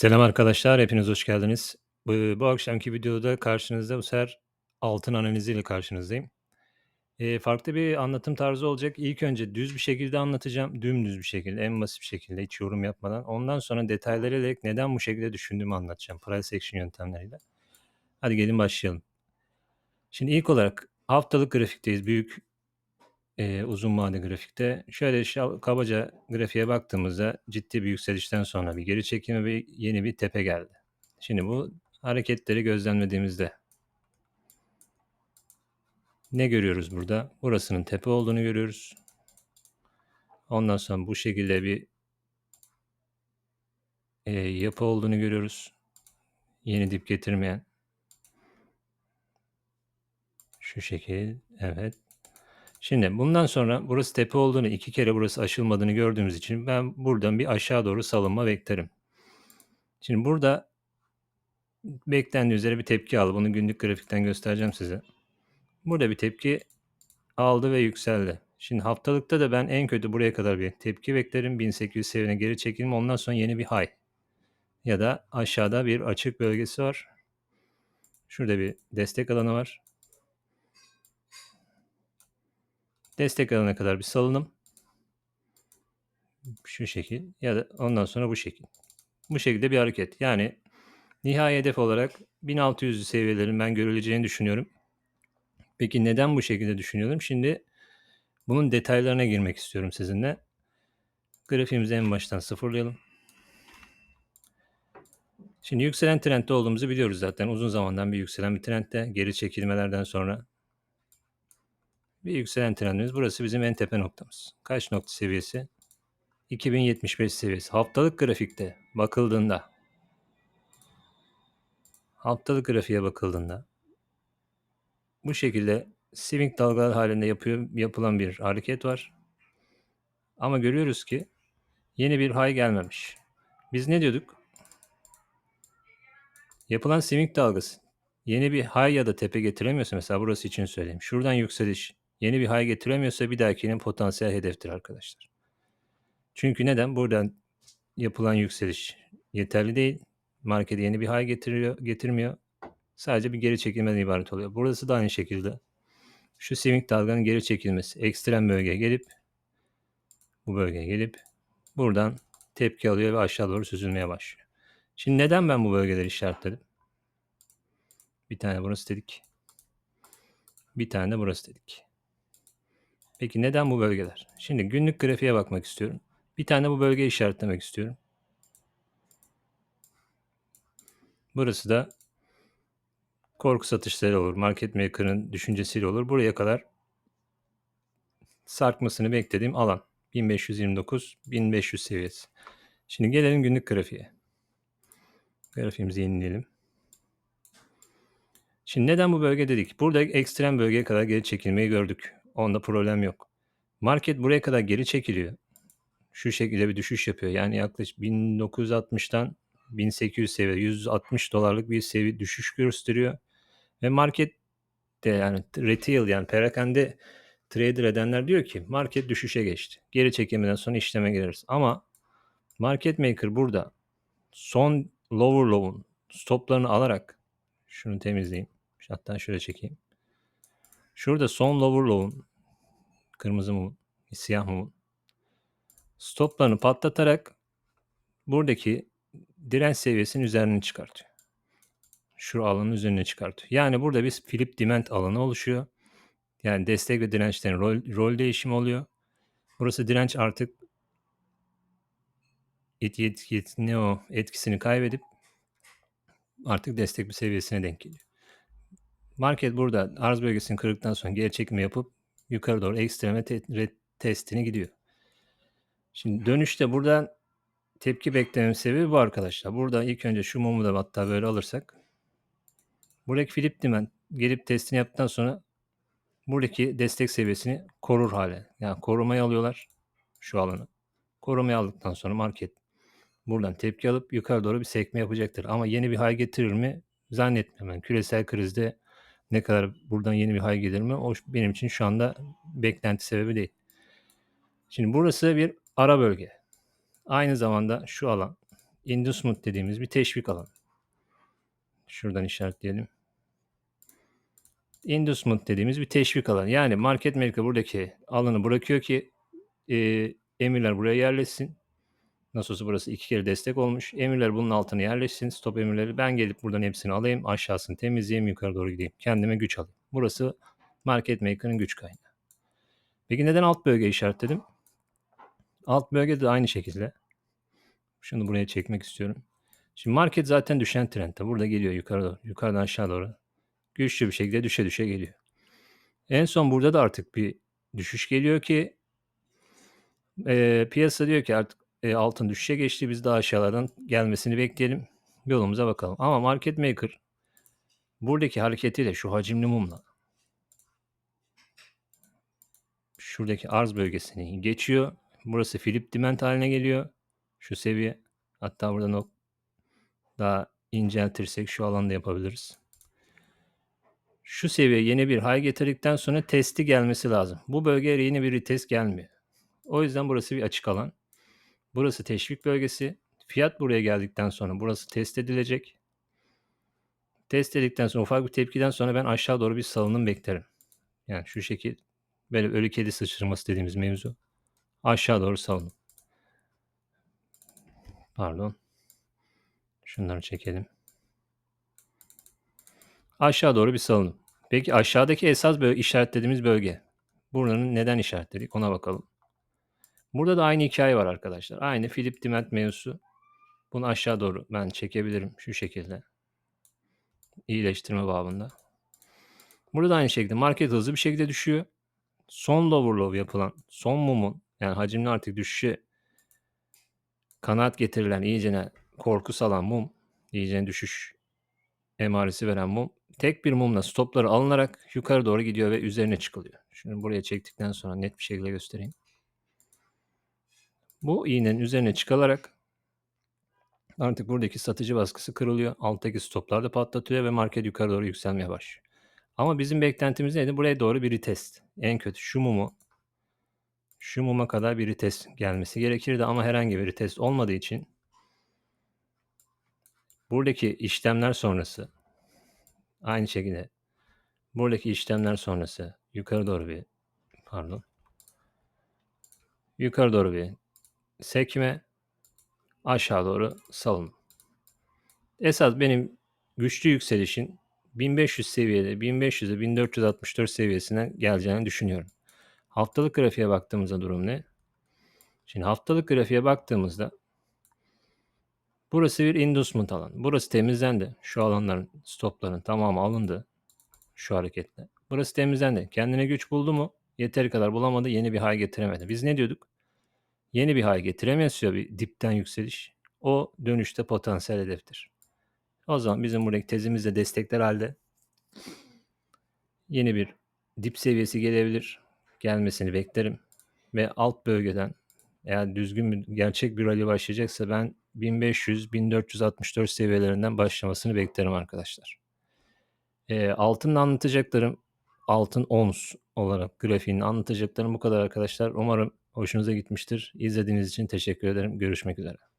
Selam arkadaşlar, hepiniz hoş geldiniz. Bu, bu akşamki videoda karşınızda bu sefer altın analiziyle karşınızdayım. Eee, farklı bir anlatım tarzı olacak. İlk önce düz bir şekilde anlatacağım. Dümdüz bir şekilde, en basit bir şekilde, hiç yorum yapmadan. Ondan sonra detaylara inerek neden bu şekilde düşündüğümü anlatacağım. Price action yöntemleriyle. Hadi gelin başlayalım. Şimdi ilk olarak haftalık grafikteyiz. Büyük eee, uzun vade grafikte. Şöyle kabaca grafiğe baktığımızda ciddi bir yükselişten sonra bir geri çekilme ve yeni bir tepe geldi. Şimdi bu hareketleri gözlemlediğimizde ne görüyoruz burada? Burasının tepe olduğunu görüyoruz. Ondan sonra bu şekilde bir eee, yapı olduğunu görüyoruz. Yeni dip getirmeyen. Şu şekil. Evet. Şimdi bundan sonra burası tepe olduğunu, iki kere burası aşılmadığını gördüğümüz için ben buradan bir aşağı doğru salınma beklerim. Şimdi burada beklendiği üzere bir tepki aldı. Bunu günlük grafikten göstereceğim size. Burada bir tepki aldı ve yükseldi. Şimdi haftalıkta da ben en kötü buraya kadar bir tepki beklerim. 1800 seviyene geri çekilme. Ondan sonra yeni bir high. Ya da aşağıda bir açık bölgesi var. Şurada bir destek alanı var. Destek alanına kadar bir salınım. Şu şekil ya da ondan sonra bu şekil. Bu şekilde bir hareket. Yani nihai hedef olarak 1600 seviyelerin ben görüleceğini düşünüyorum. Peki neden bu şekilde düşünüyorum? Şimdi bunun detaylarına girmek istiyorum sizinle. Grafiğimizi en baştan sıfırlayalım. Şimdi yükselen trendde olduğumuzu biliyoruz zaten. Uzun zamandan bir yükselen bir trendde. Geri çekilmelerden sonra bir yükselen trendimiz. Burası bizim en tepe noktamız. Kaç nokta seviyesi? 2075 seviyesi. Haftalık grafikte bakıldığında haftalık grafiğe bakıldığında bu şekilde swing dalgalar halinde yapıyor, yapılan bir hareket var. Ama görüyoruz ki yeni bir high gelmemiş. Biz ne diyorduk? Yapılan swing dalgası yeni bir high ya da tepe getiremiyorsa mesela burası için söyleyeyim. Şuradan yükseliş yeni bir high getiremiyorsa bir dahakinin potansiyel hedeftir arkadaşlar. Çünkü neden? Buradan yapılan yükseliş yeterli değil. Markete yeni bir high getiriyor, getirmiyor. Sadece bir geri çekilmeden ibaret oluyor. Burası da aynı şekilde. Şu swing dalganın geri çekilmesi. Ekstrem bölgeye gelip bu bölgeye gelip buradan tepki alıyor ve aşağı doğru süzülmeye başlıyor. Şimdi neden ben bu bölgeleri işaretledim? Bir tane burası dedik. Bir tane de burası dedik. Peki neden bu bölgeler? Şimdi günlük grafiğe bakmak istiyorum. Bir tane bu bölgeyi işaretlemek istiyorum. Burası da korku satışları olur. Market maker'ın düşüncesiyle olur. Buraya kadar sarkmasını beklediğim alan. 1529 1500 seviyesi. Şimdi gelelim günlük grafiğe. Grafiğimizi yenileyelim. Şimdi neden bu bölge dedik? Burada ekstrem bölgeye kadar geri çekilmeyi gördük. Onda problem yok. Market buraya kadar geri çekiliyor. Şu şekilde bir düşüş yapıyor. Yani yaklaşık 1960'tan 1800 seviye 160 dolarlık bir seviye düşüş gösteriyor. Ve market de yani retail yani perakende trader edenler diyor ki market düşüşe geçti. Geri çekimden sonra işleme gireriz. Ama market maker burada son lower low'un stoplarını alarak şunu temizleyeyim. Hatta şöyle çekeyim. Şurada son lower low'un kırmızı mum, siyah mum stoplarını patlatarak buradaki direnç seviyesinin üzerine çıkartıyor. Şu alanın üzerine çıkartıyor. Yani burada bir flip demand alanı oluşuyor. Yani destek ve dirençlerin rol, rol değişimi oluyor. Burası direnç artık et, et, et, ne o etkisini kaybedip artık destek bir seviyesine denk geliyor. Market burada arz bölgesini kırdıktan sonra geri çekimi yapıp yukarı doğru ekstreme te- testini gidiyor. Şimdi dönüşte buradan tepki beklemem sebebi bu arkadaşlar. Burada ilk önce şu mumu da hatta böyle alırsak buradaki flip demand gelip testini yaptıktan sonra buradaki destek seviyesini korur hale. Yani korumaya alıyorlar şu alanı. Korumaya aldıktan sonra market buradan tepki alıp yukarı doğru bir sekme yapacaktır. Ama yeni bir high getirir mi? Zannetmiyorum. Yani küresel krizde ne kadar buradan yeni bir high gelir mi? O benim için şu anda beklenti sebebi değil. Şimdi burası bir ara bölge. Aynı zamanda şu alan inducement dediğimiz bir teşvik alanı. Şuradan işaretleyelim. Inducement dediğimiz bir teşvik alanı. Yani market maker buradaki alanı bırakıyor ki e, emirler buraya yerleşsin. Nasıl olsa burası iki kere destek olmuş. Emirler bunun altına yerleşsin. Stop emirleri. Ben gelip buradan hepsini alayım. Aşağısını temizleyeyim. Yukarı doğru gideyim. Kendime güç alayım. Burası market maker'ın güç kaynağı. Peki neden alt bölge işaretledim? Alt bölge de aynı şekilde. Şunu buraya çekmek istiyorum. Şimdi market zaten düşen trendde. Burada geliyor yukarı doğru. Yukarıdan aşağı doğru. Güçlü bir şekilde düşe düşe geliyor. En son burada da artık bir düşüş geliyor ki e, piyasa diyor ki artık e, altın düşüşe geçti. Biz daha aşağılardan gelmesini bekleyelim. Yolumuza bakalım. Ama market maker buradaki hareketiyle şu hacimli mumla şuradaki arz bölgesini geçiyor. Burası Philip Diment haline geliyor. Şu seviye. Hatta buradan o daha inceltirsek şu alanda yapabiliriz. Şu seviye yeni bir high getirdikten sonra testi gelmesi lazım. Bu bölgeye yeni bir retest gelmiyor. O yüzden burası bir açık alan. Burası teşvik bölgesi. Fiyat buraya geldikten sonra burası test edilecek. Test edildikten sonra ufak bir tepkiden sonra ben aşağı doğru bir salınım beklerim. Yani şu şekil böyle ölü kedi sıçraması dediğimiz mevzu. Aşağı doğru salınım. Pardon. Şunları çekelim. Aşağı doğru bir salınım. Peki aşağıdaki esas bölge, işaretlediğimiz bölge. Buranın neden işaretledik ona bakalım. Burada da aynı hikaye var arkadaşlar. Aynı Philip Diment mevzusu. Bunu aşağı doğru ben çekebilirim şu şekilde. İyileştirme babında. Burada da aynı şekilde market hızlı bir şekilde düşüyor. Son lower low yapılan son mumun yani hacimli artık düşüşe kanaat getirilen iyicene korku salan mum, iyicene düşüş emaresi veren mum tek bir mumla stopları alınarak yukarı doğru gidiyor ve üzerine çıkılıyor. Şimdi buraya çektikten sonra net bir şekilde göstereyim. Bu iğnenin üzerine çıkılarak artık buradaki satıcı baskısı kırılıyor. Alttaki stoplar da patlatıyor ve market yukarı doğru yükselmeye başlıyor. Ama bizim beklentimiz neydi? Buraya doğru bir retest. En kötü şu mumu şu muma kadar bir retest gelmesi gerekirdi ama herhangi bir retest olmadığı için buradaki işlemler sonrası aynı şekilde buradaki işlemler sonrası yukarı doğru bir pardon yukarı doğru bir sekme aşağı doğru salın. Esas benim güçlü yükselişin 1500 seviyede 1500'e 1464 seviyesine geleceğini düşünüyorum. Haftalık grafiğe baktığımızda durum ne? Şimdi haftalık grafiğe baktığımızda burası bir inducement alan. Burası temizlendi. Şu alanların stopların tamamı alındı. Şu hareketle. Burası temizlendi. Kendine güç buldu mu? Yeteri kadar bulamadı. Yeni bir high getiremedi. Biz ne diyorduk? Yeni bir high getiremiyorsa bir dipten yükseliş. O dönüşte potansiyel hedeftir. O zaman bizim buradaki tezimiz de destekler halde yeni bir dip seviyesi gelebilir. Gelmesini beklerim. Ve alt bölgeden eğer düzgün bir gerçek bir rally başlayacaksa ben 1500-1464 seviyelerinden başlamasını beklerim arkadaşlar. E, altının anlatacaklarım altın ons olarak grafiğini anlatacaklarım bu kadar arkadaşlar. Umarım hoşunuza gitmiştir. İzlediğiniz için teşekkür ederim. Görüşmek üzere.